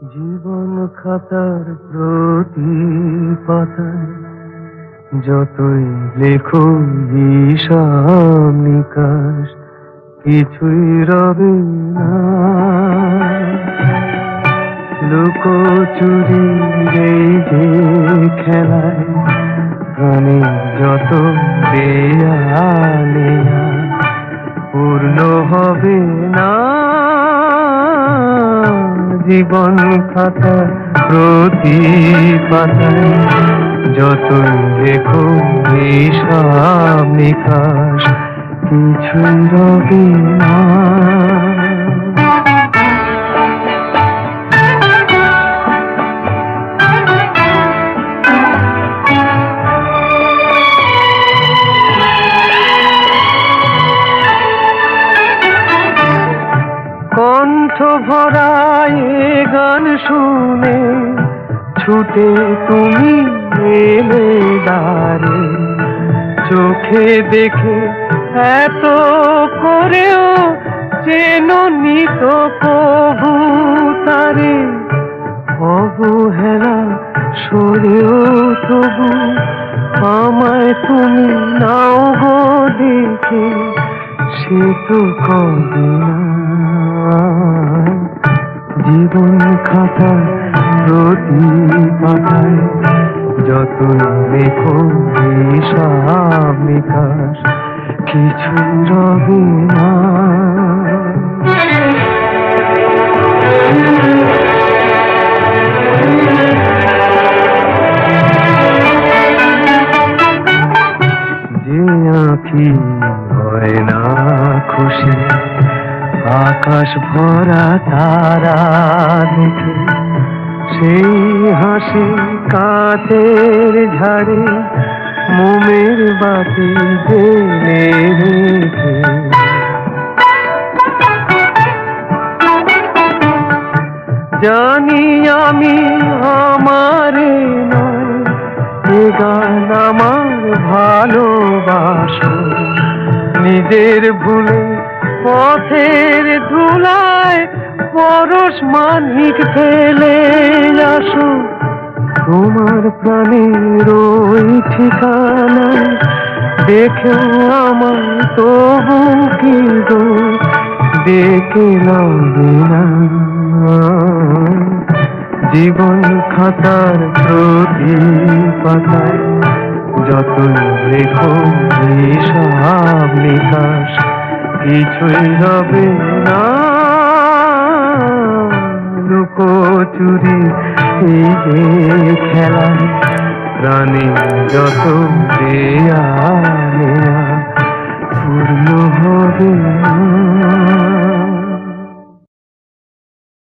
জীবন খাতার প্রতি পাতায় যতই লেখো হিসাব নিকাশ, কিছুই রবে না। লুকোচুরি এই যে খেলায় প্রাণে যত দেয়ালে পূর্ণ হবে জীবন খাতা প্রতি পাতায় যতই নিকাশ কিছুই রবে কণ্ঠ এ গান শুনে ছুটে তুমি এলে দারে চোখে দেখে এত করেও চেন নিত কবু তারে। অবহেলা সরেও তবু আমায় তুমি নাও গো দেখে, সে তো কবে না। জীবন খাতা প্রতি পাতায় যত লেখো, হিসাব নিকাশ, কিছু রবে না। যে আঁখি হয় না আকাশ ভরা তারা দেখে, সেই হাসি কাতের ঝাড়ে মোমের বাতি জানি আমি আমারে এ গান আমার ভালোবাসো, নিজের ভুলে পথের ধুলায় পরশ মানিক ফেলে আসো। তোমার প্রাণের ওই ঠিকানায় দেখেও আমার তবু কি গো দেখে না জীবন খাতার প্রতি পাতায় যত লেখো হিসাব নিকাশ কিছুই হবে না। লুকোচুরি এই যে খেলা প্রাণী যত দেয়া